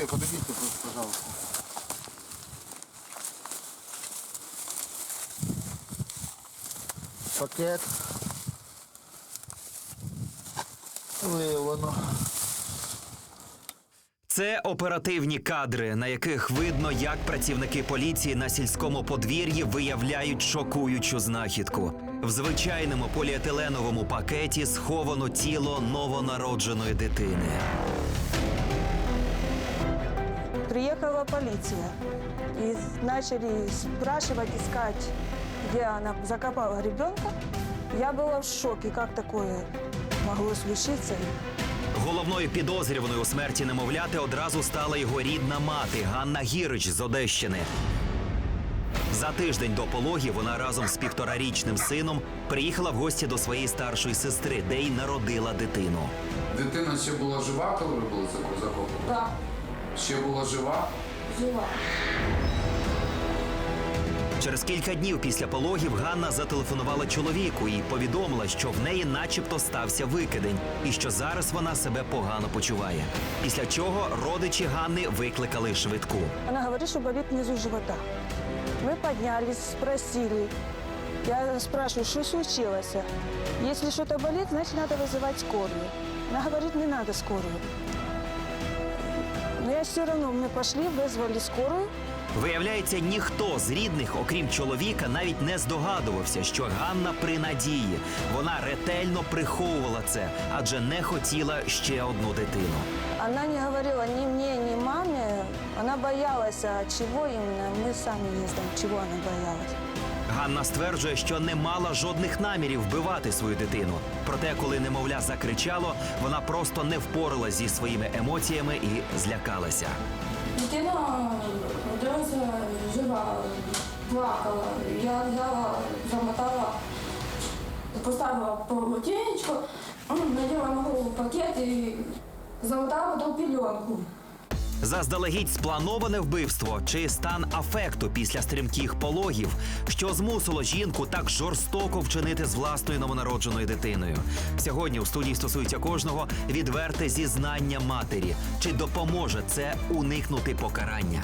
Алексей, подойдите, пожалуйста. Пакет. Виявлено. Це оперативні кадри, на яких видно, як працівники поліції на сільському подвір'ї виявляють шокуючу знахідку. В звичайному поліетиленовому пакеті сховано тіло новонародженої дитини. Приехала полиция и начали спрашивать, искать, где она закопала ребенка. Я была в шоке, как такое могло случиться. Головною підозрюваною у смерті немовляти одразу стала його рідна мати Ганна Гірич з Одещини. За тиждень до пологів вона разом з півторарічним сином приїхала в гості до своєї старшої сестри, де й народила дитину. Дитина ще була жива, коли ви були зако- закопані? Да, Ще була жива? жива. Через кілька днів після пологів Ганна зателефонувала чоловіку і повідомила, що в неї, начебто, стався викидень, і що зараз вона себе погано почуває. Після чого родичі Ганни викликали швидку. Она говорит, что болит внизу живота. Мы поднялись, спросили. Я спрашиваю, что случилось? Если что-то болит, значит, надо вызывать скорую. Она говорит, не надо скорую. Но я все равно, мы пошли, вызвали скорую. Виявляється, ніхто з рідних, окрім чоловіка, навіть не здогадувався, що Ганна при надії. Вона ретельно приховувала це, адже не хотіла ще одну дитину. Она не говорила ни мне, ни маме. Она боялась, а чего именно, мы сами не знаем, чего она боялась. Ганна стверджує, що не мала жодних намірів вбивати свою дитину. Проте, коли немовля закричало, вона просто не впоралась зі своїми емоціями і злякалася. Дитина родилася жива, плакала. Я взяла, замотала, поставила полотенечко, наділа на голову пакет і замотала ту пільонку. Заздалегідь сплановане вбивство чи стан афекту після стрімких пологів, що змусило жінку так жорстоко вчинити з власною новонародженою дитиною. Сьогодні у студії стосується кожного відверте зізнання матері. Чи допоможе це уникнути покарання?